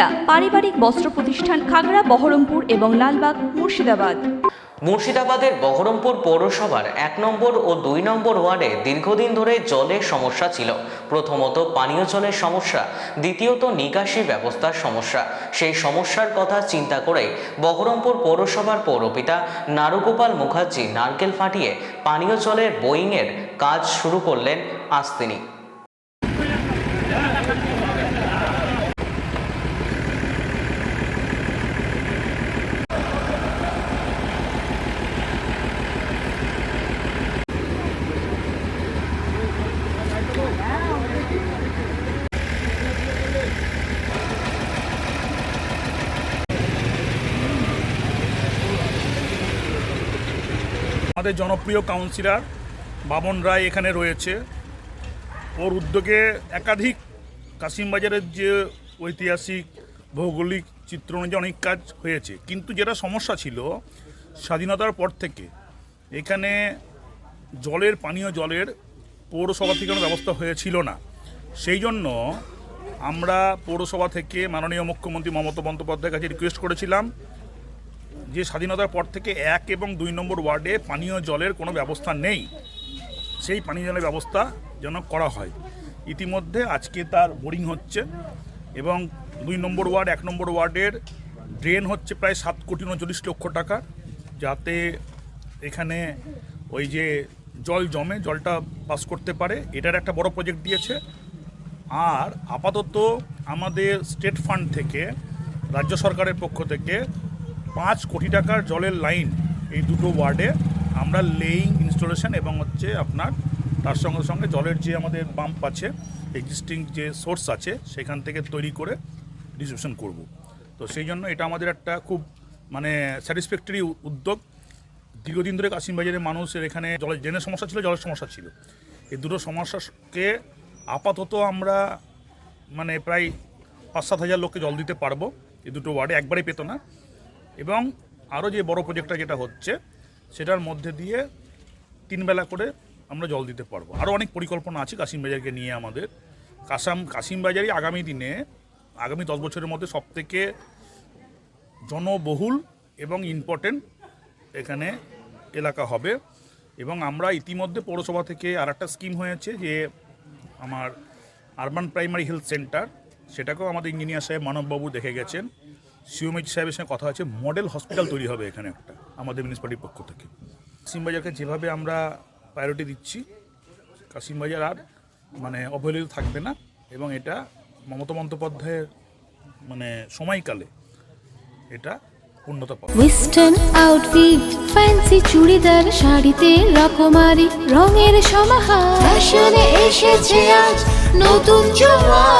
সুনিতা পারিবারিক বস্ত্র প্রতিষ্ঠান খাগড়া, বহরমপুর এবং লালবাগ, মুর্শিদাবাদ। মুর্শিদাবাদের বহরমপুর পৌরসভার এক নম্বর ও দুই নম্বর ওয়ার্ডে দীর্ঘদিন ধরে জলের সমস্যা ছিল। প্রথমত পানীয় জলের সমস্যা, দ্বিতীয়ত নিকাশি ব্যবস্থার সমস্যা। সেই সমস্যার কথা চিন্তা করে বহরমপুর পৌরসভার পৌরপিতা নারুগোপাল মুখার্জি নারকেল ফাটিয়ে পানীয় জলের বোয়িংয়ের কাজ শুরু করলেন আজ আমাদের জনপ্রিয় কাউন্সিলর বামন রায় এখানে রয়েছে। ওর উদ্যোগে একাধিক কাশিমবাজারের যে ঐতিহাসিক, ভৌগোলিক চিত্র অনুযায়ী অনেক কাজ হয়েছে। কিন্তু যেটা সমস্যা ছিল, স্বাধীনতার পর থেকে এখানে জলের, পানীয় জলের পৌরসভা থেকে কোনো ব্যবস্থা হয়েছিল না। সেই জন্য আমরা পৌরসভা থেকে মাননীয় মুখ্যমন্ত্রী মমতা বন্দ্যোপাধ্যায়ের কাছে রিকোয়েস্ট করেছিলাম যে স্বাধীনতার পর থেকে এক এবং দুই নম্বর ওয়ার্ডে পানীয় জলের কোনো ব্যবস্থা নেই, সেই পানীয় জলের ব্যবস্থা যেন করা হয়। ইতিমধ্যে আজকে তার বোরিং হচ্ছে এবং দুই নম্বর ওয়ার্ড, এক নম্বর ওয়ার্ডের ড্রেন হচ্ছে প্রায় সাত কোটি উনচল্লিশ লক্ষ টাকা, যাতে এখানে ওই যে জল জমে, জলটা পাস করতে পারে। এটার একটা বড় প্রজেক্ট দিয়েছে। আর আপাতত আমাদের স্টেট ফান্ড থেকে, রাজ্য সরকারের পক্ষ থেকে পাঁচ কোটি টাকার জলের লাইন এই দুটো ওয়ার্ডে আমরা লেইং ইনস্টলেশন এবং হচ্ছে আপনার তার সঙ্গে সঙ্গে জলের যে আমাদের পাম্প আছে এক্সিস্টিং যে সোর্স আছে, সেখান থেকে তৈরি করে ডিস্ট্রিবিউশন করব। তো সেই জন্য এটা আমাদের একটা খুব মানে স্যাটিসফ্যাক্টরি উদ্যোগ। দীর্ঘদিন ধরে কাশিমবাজারের মানুষের এখানে জলের ড্রেনের সমস্যা ছিল জলের সমস্যা ছিল। এই দুটো সমস্যাকে আপাতত আমরা মানে প্রায় পাঁচ সাত হাজার লোককে জল দিতে পারব এই দুটো ওয়ার্ডে। একবারে পেতো না। এবং আরও যে বড় প্রজেক্টটা যেটা হচ্ছে, সেটার মধ্যে দিয়ে তিন বেলা করে আমরা জল দিতে পারব। আরও অনেক পরিকল্পনা আছে কাশিমবাজারকে নিয়ে আমাদের। কাসাম কাশিমবাজারই আগামী দিনে, আগামী দশ বছরের মধ্যে সবথেকে জনবহুল এবং ইম্পর্টেন্ট এখানে এলাকা হবে। এবং আমরা ইতিমধ্যে পৌরসভা থেকে আর একটা স্কিম হয়েছে যে আমার আরবান প্রাইমারি হেলথ সেন্টার সেটাকেও আমাদের ইঞ্জিনিয়ার সাহেব মানববাবু দেখে গেছেন। সিওমিজ সাহেবের সঙ্গে কথা আছে মডেল হসপিটাল তৈরি হবে এখানে একটা, আমাদের মিউনিসিপ্যালিটির পক্ষ থেকে। কাশিমবাজারকে যেভাবে আমরা প্রায়োরিটি দিচ্ছি, কাশিমবাজার আর মানে অবহেলিত থাকবে না, এবং এটা মমতা বন্দ্যোপাধ্যায়ের মানে সময়কালে এটা পূর্ণতা পাবে ওয়েস্টার্ন আউটফিট ফ্যান্সি চুড়িদার, শাড়িতে রকমারি, রঙের সমাহার। এসেছে আজ নতুন সুনিতা